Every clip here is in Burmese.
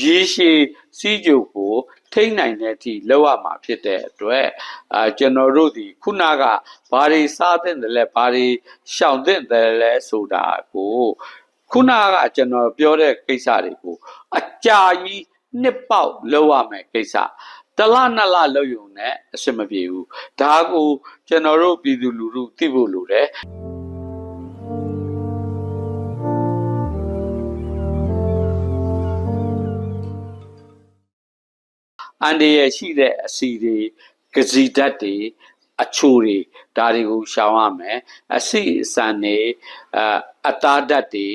ရေရှည်စီးကြိုကိုထိမ့်နိုင်တဲ့အထိလောက်ရမှာဖြစ်တဲ့အတွက်အာကျွန်တော်တို့ဒီခုနကဘာတွေစားတဲ့တယ်လဲဘာတွေရှောင်တဲ့တယ်လဲဆိုတာကိုခုနကကျွန်တော်ပြောတဲ့ကိစ္စတွေကိုအကြာကြီးနှစ်ပေါက်လောက်ရမယ်ကိစ္စတလနှစ်လလောက်ယုံနဲ့အဆင်မပြေဘူးဒါကိုကျွန်တော်တို့ပြည်သူလူထုသိဖို့လိုတယ် အန်ဒီရရှိတဲ့အစီတွေကစီဓာတ်တွေအချိုတွေဒါတွေကိုရှောင်ရမယ်အစီအစံတွေအအသားဓာတ်တွေ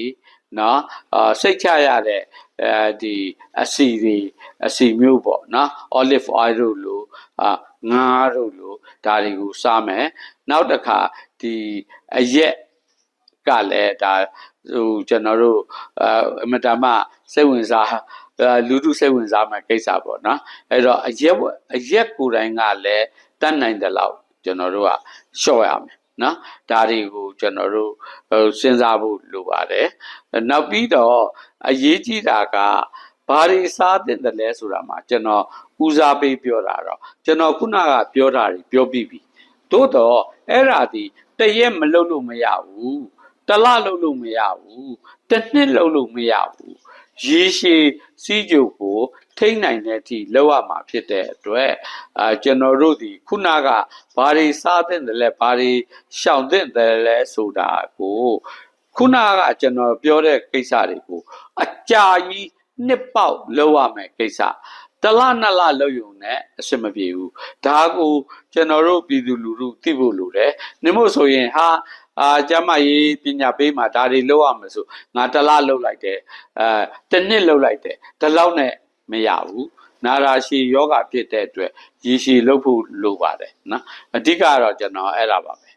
နော်အာစိတ်ချရတဲ့အဲဒီအစီတွေအစီမျိုးပေါ့နော် olive oil တို့လိုအာငါးတို့လိုဒါတွေကိုစားမယ်နောက်တစ်ခါဒီအရက် ကလည်းဒါဟိုကျွန်တော်တို့အအမတမစိတ်ဝင်စားအာလူထုစိတ်ဝင်စားမဲ့ကိစ္စပေါ့နော်အဲ့တော့အရက်အရက်ကိုယ်တိုင်ကလည်းတတ်နိုင်တဲ့လောက်ကျွန်တော်တို့ကလျှော့ရမယ်နော်ဒါတွေကိုကျွန်တော်တို့ဟိုစဉ်းစားဖို့လိုပါတယ်နောက်ပြီးတော့အရေးကြီးတာကဘာတွေစားတဲ့တယ်လဲဆိုတာမှာကျွန်တော်ဦးစားပေးပြောတာတော့ကျွန်တော်ခုနကပြောတာတွေပြောပြီးပြီသို့တော့အဲ့ဓာဒီတရက်မလုပ်လို့မရဘူး တစ်လလုပ်လို့မရဘူးတစ်နှစ်လုပ်လို့မရဘူးရေရှည်စီးကြိုကိုထိမ့်နိုင်တဲ့အထိလောက်ရမှာဖြစ်တဲ့အတွက်အာကျွန်တော်တို့ဒီခုနကဘာတွေစားတဲ့တယ်လဲဘာတွေရှောင်တဲ့တယ်လဲဆိုတာကိုခုနကကျွန်တော်ပြောတဲ့ကိစ္စတွေကိုအကြာကြီးနှစ်ပေါက်လောက်ရမယ်ကိစ္စတလနှစ်လလောက်ယုံနဲ့အဆင်မပြေဘူးဒါကိုကျွန်တော်တို့ပြည်သူလူထုသိဖို့လိုတယ်နေမို့ဆိုရင်ဟာ အာကျမကြီးပညာပေးမှာဒါတွေလောက်ရမယ်ဆိုငါတစ်လလောက်လိုက်တယ်အဲတစ်နှစ်လောက်လိုက်တယ်ဒီလောက်နဲ့မရဘူးနာရာရှည်ယောဂဖြစ်တဲ့အတွက်ရည်ရှည်လုပ်ဖို့လိုပါတယ်နော်အဓိကကတော့ကျွန်တော်အဲ့ဒါပါပဲ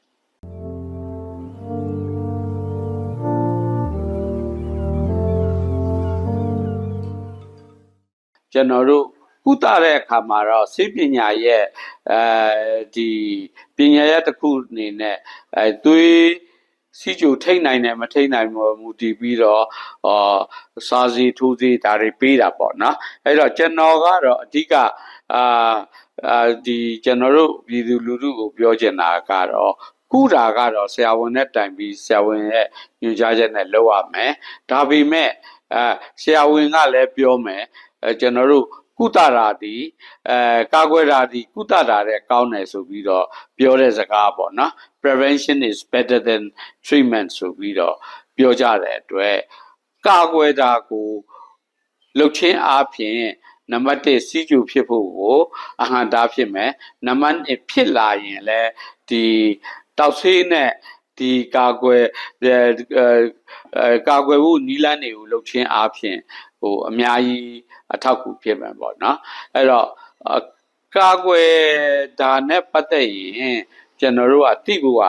ကျွန်တော်တို့ ကုသတဲ့အခါမှာတော့စိတ်ပညာရဲ့အဲဒီပညာရဲ့တစ်ခုအနေနဲ့အဲသွေးစီကြိုထိတ်နိုင်တယ်မထိတ်နိုင်ဘူးမူတည်ပြီးတော့အာစာစီထိုးစီဒါတွေပေးတာပေါ့နော်အဲ့တော့ကျွန်တော်ကတော့အဓိကအာအာဒီကျွန်တော်တို့ပြည်သူလူထုကိုပြောချင်တာကတော့ကုတာကတော့ဆရာဝန်နဲ့တိုင်ပြီးဆရာဝန်ရဲ့ညွှန်ကြားချက်နဲ့လုပ်ရမယ်ဒါပေမဲ့အဲဆရာဝန်ကလည်းပြောမယ်အဲကျွန်တော်တို့ ကုသတာဒီအဲကာကွယ်တာဒီကုသတာတဲ့ကောင်းတယ်ဆိုပြီးတော့ပြောတဲ့စကားပေါ့နော် prevention is better than treatment ဆိုပြီးတော့ပြောကြတဲ့အတွက်ကာကွယ်တာကိုလှုပ်ချင်းအားဖြင့်နံပါတ်1စီးကျူဖြစ်ဖို့ကိုအဟံတားဖြစ်မယ်နံပါတ်2ဖြစ်လာရင်လည်းဒီတောက်ဆေးနဲ့ဒီကာကွယ်အဲအဲကာကွယ်ဖို့နီးလန်းတွေကိုလှုပ်ချင်းအားဖြင့် ဟိုအများကြီးအထောက်အကူဖြစ်မှာပေါ့နော်အဲ့တော့အကာကွယ်ဒါနဲ့ပတ်သက်ရင်ကျွန်တော်တို့ကသိဖို့က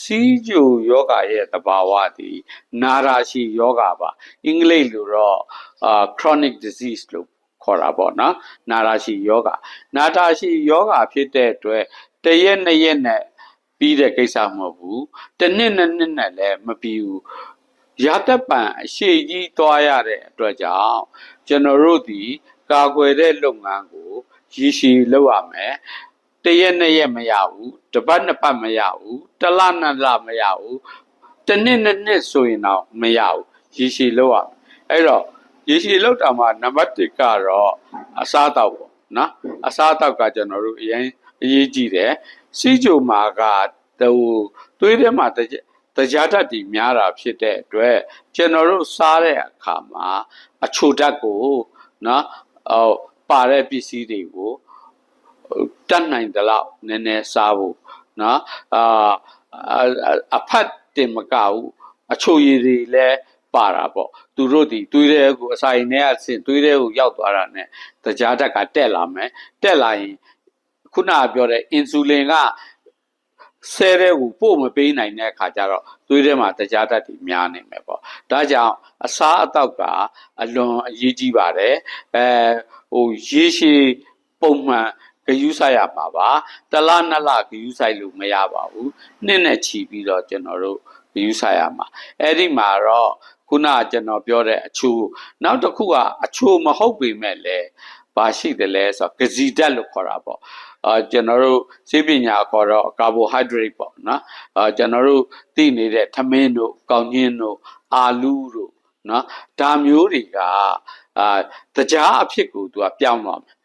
စီးကြိုယောဂရဲ့သဘာဝတည်နာရာရှိယောဂပါအင်္ဂလိပ်လိုတော့အာ chronic disease လို့ခေါ်တာပေါ့နော်နာရာရှိယောဂနာတာရှိယောဂဖြစ်တဲ့အတွက်တရက်နှစ်ရက်နဲ့ပြီးတဲ့ကိစ္စမဟုတ်ဘူးတစ်နှစ်နှစ်နှစ်နဲ့လည်းမပြီးဘူး ရသက်ပံအရှိကြီးသွားရတဲ့အတွက်ကြောင့်ကျွန်တော်တို့ဒီကာကွယ်တဲ့လုပ်ငန်းကိုရည်ရှိလုပ်ရမယ်တရက်နှစ်ရက်မရဘူးတစ်ပတ်နှစ်ပတ်မရဘူးတစ်လနှစ်လမရဘူးတစ်နှစ်နှစ်နှစ်ဆိုရင်တော့မရဘူးရည်ရှိလုပ်ရမယ်အဲ့တော့ရည်ရှိလုပ်တာမှာနံပါတ်1ကတော့အစားအသောက်ပေါ့နော်အစားအသောက်ကကျွန်တော်တို့အရင်အရေးကြီးတယ်စီးကြိုမာကဟိုသွေးထဲမှာတကြ တရားဓာတ်တွေများတာဖြစ်တဲ့အတွက်ကျွန်တော်တို့စားတဲ့အခါမှာအချိုဓာတ်ကိုနော်ဟိုပါတဲ့ပစ္စည်းတွေကိုတတ်နိုင်တဲ့လောက်နည်းနည်းစားဖို့နော်အာအဖတ်တင်မကဘူးအချိုရည်တွေလည်းပါတာပေါ့သူတို့ဒီသွေးတဲ့ကိုအစာရင်ထဲကဆင်သွေးတဲ့ကိုရောက်သွားတာ ਨੇ တရားဓာတ်ကတက်လာမယ်တက်လာရင်ခုနကပြောတဲ့အင်ဆူလင်က ဆဲတဲ့ကိုပို့မပေးနိုင်တဲ့အခါကျတော့သွေးထဲမှာတရားဓာတ်တွေများနေမယ်ပေါ့ဒါကြောင့်အစားအသောက်ကအလွန်အရေးကြီးပါတယ်အဲဟိုရေရှည်ပုံမှန်ဂယူးဆိုင်ရပါပါတလားနှစ်လဂယူးဆိုင်လို့မရပါဘူးနှစ်နဲ့ချီပြီးတော့ကျွန်တော်တို့ဂယူးဆိုင်ရမှာအဲ့ဒီမှာတော့ခုနကကျွန်တော်ပြောတဲ့အချိုးနောက်တစ်ခုကအချိုးမဟုတ်ပေမဲ့လည်းဘာရှိတယ်လဲဆိုတော့ဂဇီဓာတ်လို့ခေါ်တာပေါ့ အာကျွန်တော်တို့စေပညာခေါ်တော့ကာဘိုဟိုက်ဒရိတ်ပေါ့နော်အာကျွန်တော်တို့သိနေတဲ့ထမင်းတို့ကောင်းညင်းတို့အာလူးတို့နော်ဒါမျိုးတွေကအာတရားအဖြစ်ကိုသူကပြောင်းသွားမယ်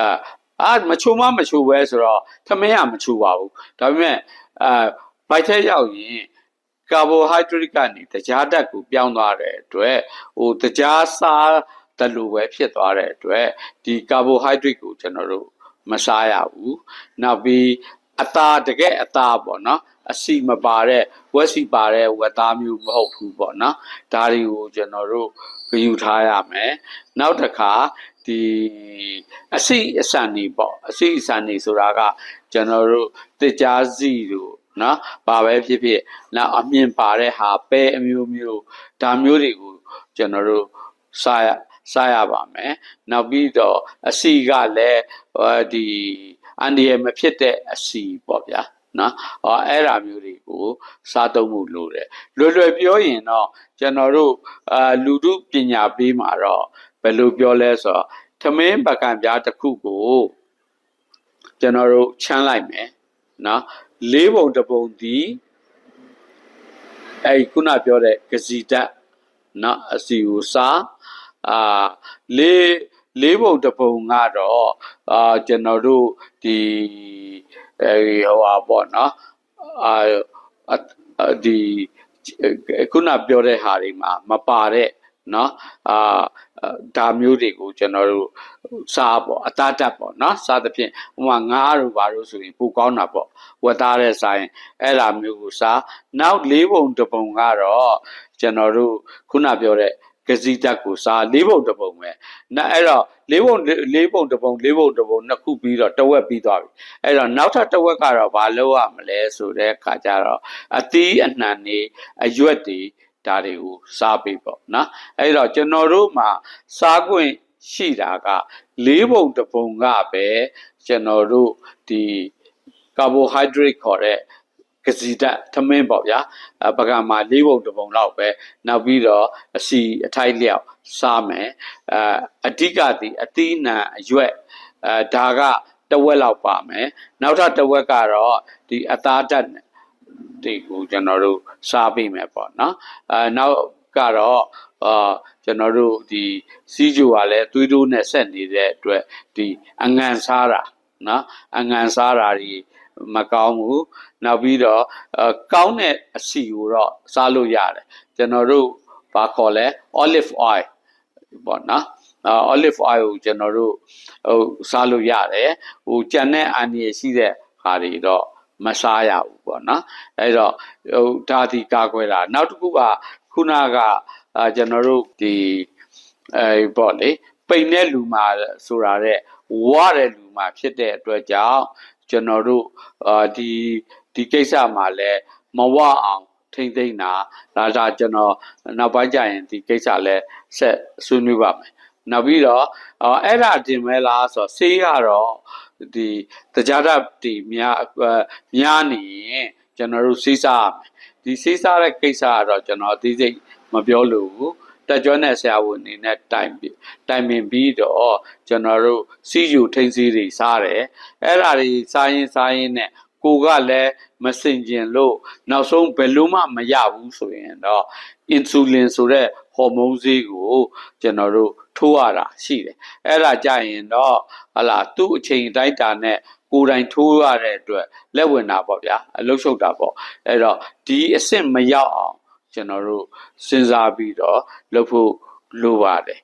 အာအာမချိုမမချိုပဲဆိုတော့ထမင်းကမချိုပါဘူးဒါပေမဲ့အာဘိုက်ထဲရောက်ရင်ကာဘိုဟိုက်ဒရိတ်ကနေတရားဓာတ်ကိုပြောင်းသွားတဲ့အတွက်ဟိုတရားစားတလူပဲဖြစ်သွားတဲ့အတွက်ဒီကာဘိုဟိုက်ဒရိတ်ကိုကျွန်တော်တို့ မစားရဘူးနောက်ပြီးအသားတကယ်အသားပေါ့နော်အစီမပါတဲ့ဝက်စီပါတဲ့ဝက်သားမျိုးမဟုတ်ဘူးပေါ့နော်ဒါတွေကိုကျွန်တော်တို့ဂယူထားရမယ်နောက်တစ်ခါဒီအစီအစံနေပေါ့အစီအစံနေဆိုတာကကျွန်တော်တို့တစ်ကြားစီတို့နော်ဘာပဲဖြစ်ဖြစ်နောက်အမြင်ပါတဲ့ဟာပဲအမျိုးမျိုးဒါမျိုးတွေကိုကျွန်တော်တို့စားရ စားရပါမယ်နောက်ပြီးတော့အစီကလည်းဟိုဒီအန်ဒီရမဖြစ်တဲ့အစီပေါ့ဗျာနော်ဟောအဲ့ဓာမျိုးတွေကိုစားသုံးမှုလိုတယ်လွယ်လွယ်ပြောရင်တော့ကျွန်တော်တို့အာလူထုပညာပေးမှာတော့ဘယ်လိုပြောလဲဆိုတော့ထမင်းပကံပြားတစ်ခုကိုကျွန်တော်တို့ချမ်းလိုက်မယ်နော်လေးပုံတစ်ပုံဒီအဲ့ခုနပြောတဲ့ဂစီတက်နော်အစီကိုစား အာလေးလေးပုံတစ်ပုံကတော့အာကျွန်တော်တို့ဒီအဲဟိုပါပေါ့နော်အာအဒီခုနပြောတဲ့ဟာတွေမှာမပါတဲ့เนาะအာဒါမျိုးတွေကိုကျွန်တော်တို့စားပေါ့အသားတက်ပေါ့เนาะစားသဖြင့်ဟိုမှာငါးတို့ဘာလို့ဆိုရင်ပိုကောင်းတာပေါ့ဝတ်သားတဲ့ဆိုင်အဲ့လာမျိုးကိုစားနောက်လေးပုံတစ်ပုံကတော့ကျွန်တော်တို့ခုနပြောတဲ့ ကစီတက်ကိုစားလေးပုံတစ်ပုံပဲနာအဲ့တော့လေးပုံလေးပုံတစ်ပုံလေးပုံတစ်ပုံနှစ်ခုပြီးတော့တဝက်ပြီးသွားပြီအဲ့တော့နောက်ထပ်တဝက်ကတော့ဘာလုပ်ရမလဲဆိုတဲ့အခါကျတော့အသီးအနှံနေအရွက်တွေဒါတွေကိုစားပေးပေါ့နော်အဲ့တော့ကျွန်တော်တို့မှာစားခွင့်ရှိတာကလေးပုံတစ်ပုံကပဲကျွန်တော်တို့ဒီကာဘိုဟိုက်ဒရိတ်ခေါ်တဲ့ ကစီဓာတ်ထမင်းပေါ့ဗျာအပကံမှာလေးပုံတစ်ပုံလောက်ပဲနောက်ပြီးတော့အစီအထိုက်လျောက်စားမယ်အအဓိကဒီအသီးနှံအရွက်အဲဒါကတဝက်လောက်ပါမယ်နောက်ထပ်တဝက်ကတော့ဒီအသားဓာတ်ဒီကိုကျွန်တော်တို့စားပေးမယ်ပေါ့နော်အဲနောက်ကတော့အာကျွန်တော်တို့ဒီစီးကြိုကလည်းသွေးတိုးနဲ့ဆက်နေတဲ့အတွက်ဒီအငံစားတာနော်အငံစားတာတွေ မကောင်းဘူးနောက်ပြီးတော့အကောင်းတဲ့အစီကိုတော့စားလို့ရတယ်ကျွန်တော်တို့ဘာခေါ်လဲ olive oil ပေါ့နော်အာ olive oil ကိုကျွန်တော်တို့ဟိုစားလို့ရတယ်ဟိုကြံတဲ့အန်ရရှိတဲ့ဟာတွေတော့မစားရဘူးပေါ့နော်အဲ့တော့ဟိုဒါဒီကာကွယ်တာနောက်တစ်ခုကခုနကအာကျွန်တော်တို့ဒီအဲပေါ့လေပိန်တဲ့လူမှာဆိုတာတဲ့ဝရတဲ့လူမှာဖြစ်တဲ့အတွက်ကြောင့် ကျွန်တော်တို့အာဒီဒီကိစ္စမှာလဲမဝအောင်ထိမ့်သိမ့်တာဒါကြောင့်ကျွန်တော်နောက်ပိုင်းကျရင်ဒီကိစ္စလဲဆက်ဆွေးနွေးပါမယ်နောက်ပြီးတော့အဲ့ဒါတင်မဲလားဆိုတော့ဆေးကတော့ဒီတရားဓာတ်ဒီများများနေရင်ကျွန်တော်တို့ဆေးစားရမယ်ဒီဆေးစားတဲ့ကိစ္စကတော့ကျွန်တော်အသေးစိတ်မပြောလို့ဘူး တက်ကြွတဲ့ဆရာဝန်အနေနဲ့တိုင်ပြီးတိုင်ပင်ပြီးတော့ကျွန်တော်တို့စီယူထိန်းစီတွေစားတယ်အဲ့ဒါတွေစားရင်စားရင်နဲ့ကိုကလည်းမစင်ကျင်လို့နောက်ဆုံးဘယ်လို့မှမရဘူးဆိုရင်တော့အင်ဆူလင်ဆိုတဲ့ဟော်မုန်းဆေးကိုကျွန်တော်တို့ထိုးရတာရှိတယ်အဲ့ဒါကြရင်တော့ဟလာသူ့အချိန်တိုက်တာနဲ့ကိုယ်တိုင်ထိုးရတဲ့အတွက်လက်ဝင်တာပေါ့ဗျာအလုရှုပ်တာပေါ့အဲ့တော့ဒီအစ်စ်မရောက်အောင် ကျွန်တော်တို့စဉ်းစားပြီးတော့လုပ်ဖို့လိုပါတယ်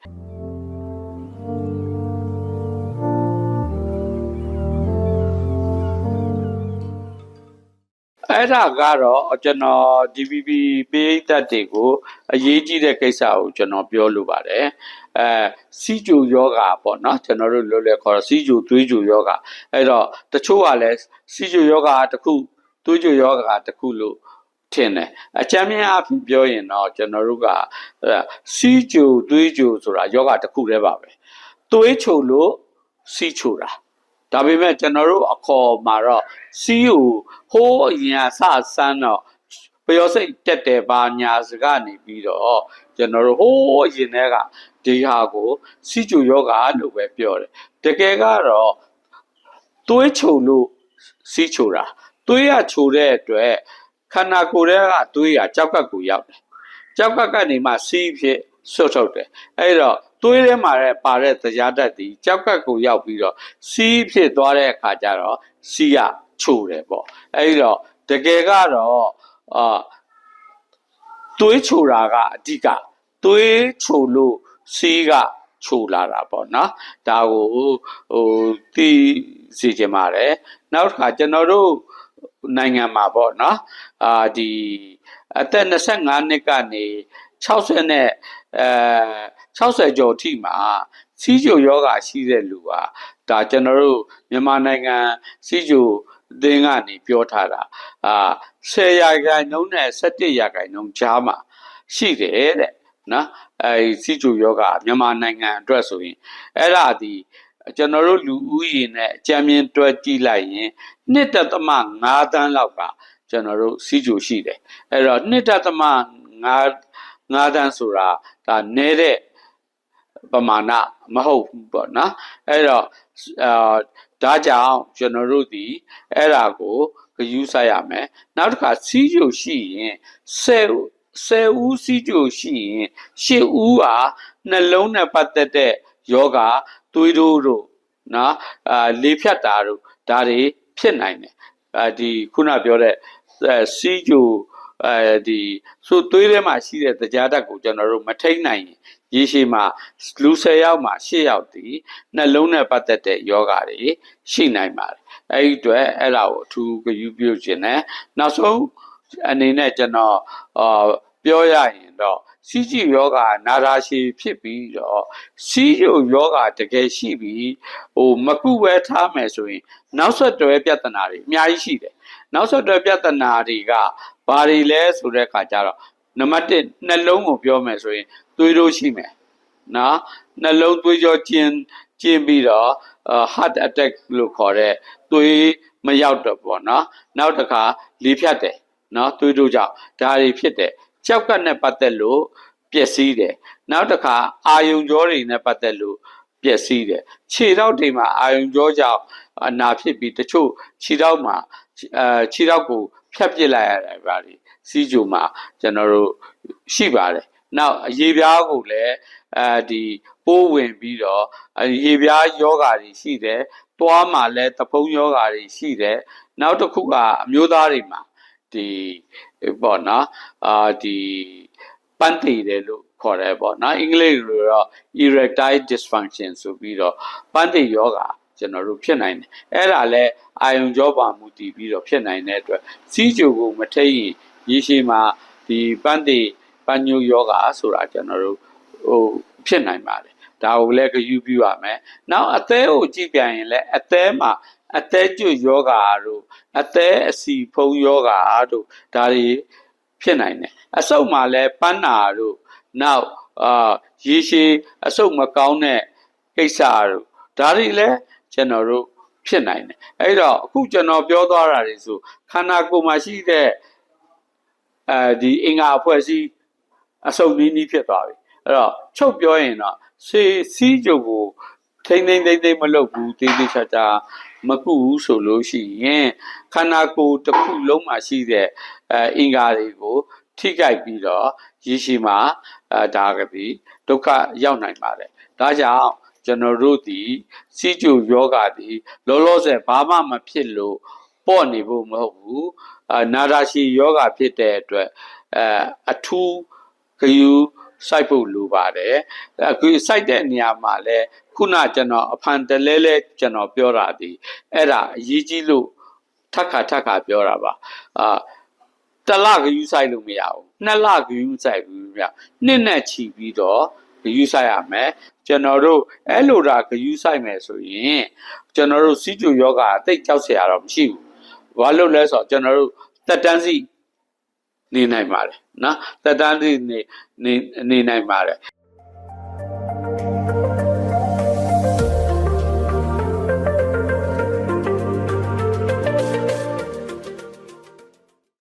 အဲ့ဒါကတော့ကျွန်တော် DVB ပေးသက်တွေကိုအရေးကြီးတဲ့ကိစ္စကိုကျွန်တော်ပြောလိုပါတယ်အဲစီဂျူယောဂါပေါ့နော်ကျွန်တော်တို့လွယ်လွယ်ခေါ်စီဂျူသွေးဂျူယောဂါအဲ့တော့တချို့ကလည်းစီဂျူယောဂါတစ်ခုသွေးဂျူယောဂါတစ်ခုလို့ ထင်တယ်အချမ်းမြအဖြစ်ပြောရင်တော့ကျွန်တော်တို့ကစီဂျူသွေးဂျူဆိုတာယောဂါတစ်ခုတည်းပါပဲသွေးချိုလို့စီချိုတာဒါပေမဲ့ကျွန်တော်တို့အခေါ်မှာတော့စီးကိုဟိုးအရင်ကစဆန်းတော့ပျော်စိတ်တက်တယ်ပါညာစကနေပြီးတော့ကျွန်တော်တို့ဟိုးအရင်ထဲကဒီဟာကိုစီကျူယောဂလို့ပဲပြောတယ်တကယ်ကတော့သွေးချုံလို့စီချိုတာသွေးရချိုတဲ့အတွက် ခန္ဓာကိုယ်ထဲကသွေးရကြောက်ကပ်ကိုရောက်တယ်ကြောက်ကပ်ကနေမှစီးဖြစ်ဆွတ်ထုတ်တယ်အဲ့တော့သွေးထဲမှာလည်းပါတဲ့တရားဓာတ်ဒီကြောက်ကပ်ကိုရောက်ပြီးတော့စီးဖြစ်သွားတဲ့အခါကျတော့စီးရချိုတယ်ပေါ့အဲ့တော့တကယ်ကတော့အာသွေးချိုတာကအဓိကသွေးချိုလို့စီးကချိုလာတာပေါ့နော်ဒါကိုဟိုသိစီချင်ပါတယ်နောက်တစ်ခါကျွန်တော်တို့ နိုင်ငံမှာပေါ့နော်အာဒီအသက်25နှစ်ကနေ60နဲ့အဲ60ကျော်ထိမှာစီးကျိုယောဂရှိတဲ့လူဟာဒါကျွန်တော်တို့မြန်မာနိုင်ငံစီးကျိုအသင်းကနေပြောထားတာအာ10ရာခိုင်နှုန်းနဲ့17ရာခိုင်နှုန်းကြားမှာရှိတယ်တဲ့နော်အဲစီးကျိုယောဂမြန်မာနိုင်ငံအတွက်ဆိုရင်အဲ့ဒါဒီ ကျွန်တော်တို့လူဦးရေနဲ့အကြမ်းမြင်တွက်ကြည့်လိုက်ရင်1.5သန်းလောက်ကကျွန်တော်တို့စီးကျိုရှိတယ်အဲ့တော့1.5 5သန်းဆိုတာဒါနည်းတဲ့ပမာဏမဟုတ်ဘူးပေါ့နော်အဲ့တော့အာဒါကြောင့်ကျွန်တော်တို့ဒီအဲ့ဒါကိုဂယူးဆိုင်ရမယ်နောက်တစ်ခါစီးကျိုရှိရင်ဆယ်ဆယ်ဦးစီးကျိုရှိရင်ရှစ်ဦးဟာနှလုံးနဲ့ပတ်သက်တဲ့ ယောဂသွေးတိုးတို့နော်အာလေဖြတ်တာတို့ဒါတွေဖြစ်နိုင်တယ်အာဒီခုနပြောတဲ့စီးကျိုအဲဒီဆိုသွေးထဲမှာရှိတဲ့တရားဓာတ်ကိုကျွန်တော်တို့မထိန်နိုင်ရင်ရေရှည်မှာလူ10ယောက်မှာ10ယောက်ဒီနှလုံးနဲ့ပတ်သက်တဲ့ယောဂါတွေရှိနိုင်ပါတယ်အဲ့ဒီအတွက်အဲ့ဒါကိုအထူးဂရုပြုခြင်းနဲ့နောက်ဆုံးအနေနဲ့ကျွန်တော်အာပြောရရင်တော့ စီးကြည့်ယောဂါနာရာရှည်ဖြစ်ပြီးတော့စီးရုပ်ယောဂါတကယ်ရှိပြီးဟိုမကုဝဲထားမယ်ဆိုရင် နောက်ဆက်တွဲပြဿနာတွေအများကြီးရှိတယ်နောက်ဆက်တွဲပြဿနာတွေကဘာတွေလဲဆိုတဲ့အခါကျတော့နံပါတ်1နှလုံးကိုပြောမယ်ဆိုရင်သွေးတို့ရှိမယ်နော်နှလုံးသွေးကြောကျဉ်ကျဉ်ပြီးတော့ heart attack လို့ခေါ်တဲ့သွေးမရောက်တော့ပေါ့နော်နောက်တစ်ခါလေဖြတ်တယ်နော်သွေးတို့ကြောင့်ဒါတွေဖြစ်တယ် ကြောက်ကပ်နဲ့ပတ်သက်လို့ပျက်စီးတယ်နောက်တစ်ခါအာယုံကြောတွေနဲ့ပတ်သက်လို့ပျက်စီးတယ်ခြေထောက်တွေမှာအာယုံကြောကြောင့်အနာဖြစ်ပြီးတချို့ခြေထောက်မှာအဲခြေထောက်ကိုဖြတ်ပစ်လိုက်ရတယ်ဗျာဒီစီးကြိုမှာကျွန်တော်တို့ရှိပါတယ်နောက်အရေပြားကိုလည်းအဲဒီပိုးဝင်ပြီးတော့အရေပြားယောဂါတွေရှိတယ်သွားမှာလည်းတဖုံးယောဂါတွေရှိတယ်နောက်တစ်ခုကအမျိုးသားတွေမှာ ဒီပေါ့နော်အာဒီပန်းတည်တယ်လို့ခေါ်တယ်ပေါ့နော်အင်္ဂလိပ်လိုတော့ erectile dysfunction ဆိုပြီးတော့ပန်းတည်ယောဂါကျွန်တော်တို့ဖြစ်နိုင်တယ်အဲ့ဒါလဲအာယုံကြောပါမူတည်ပြီးတော့ဖြစ်နိုင်တဲ့အတွက်စီးကြိုကိုမထိတ်ရင်ရေရှည်မှာဒီပန်းတည်ပန်းညိုယောဂါဆိုတာကျွန်တော်တို့ဟိုဖြစ်နိုင်ပါတယ် ဒါကိုလည်းဂရုပြုရမယ်နောက်အသေးကိုကြည့်ပြန်ရင်လည်းအသေးမှာအသေးကျွယောဂါတို့အသေးအစီဖုံးယောဂါတို့ဒါတွေဖြစ်နိုင်တယ်အဆုတ်မှာလည်းပန်းနာတို့နောက်အာရေရှည်အဆုတ်မကောင်းတဲ့ကိစ္စတို့ဒါတွေလည်းကျွန်တော်တို့ဖြစ်နိုင်တယ်အဲ့တော့အခုကျွန်တော်ပြောသွားတာတွေဆိုခန္ဓာကိုယ်မှာရှိတဲ့အဲဒီအင်္ဂါအဖွဲ့အစည်းအစုံနည်းနည်းဖြစ်သွားပြီအဲ့တော့ချုပ်ပြောရင်တော့ စေစီးကြုံကိုထိမ့်သိမ့်သိမ့်သိမ့်မလုပ်ဘူးတေးသေးချာချာမကုဘူးဆိုလို့ရှိရင်ခန္ဓာကိုယ်တစ်ခုလုံးမှာရှိတဲ့အဲအင်္ဂါတွေကို ထိကြိုက်ပြီးတော့ရရှိမှာအဲဒါကတိဒုက္ခရောက်နိုင်ပါတယ်ဒါကြောင့်ကျွန်တော်တို့ဒီစီကျူယောဂဒီလောလောဆယ်ဘာမှမဖြစ်လို့ပေါ့နေဖို့မဟုတ်ဘူးအာနာရာရှိယောဂဖြစ်တဲ့အတွက်အဲအထူးခယူ စိုက်ဖို့လိုပါတယ်အခုစိုက်တဲ့နေရာမှာလဲခုနကျွန်တော်အဖန်တလဲလဲကျွန်တော်ပြောတာဒီအဲ့ဒါအရေးကြီးလို့ထပ်ခါထပ်ခါပြောတာပါအာတလကယူဆိုင်လို့မရဘူးနှစ်လကယူဆိုင်ဘူးဗျနှစ်နဲ့ချီပြီးတော့ဂယူဆိုင်ရမယ်ကျွန်တော်တို့အဲ့လိုတာဂယူဆိုင်မယ်ဆိုရင်ကျွန်တော်တို့စီးကျူယောဂအသိကြောက်เสียရတော့မရှိဘူးဘာလို့လဲဆိုတော့ကျွန်တော်တို့တက်တန်းစီ နေနိုင်ပါတယ်နော်တက်တန်းစီနေနေနေနိုင်ပါတယ်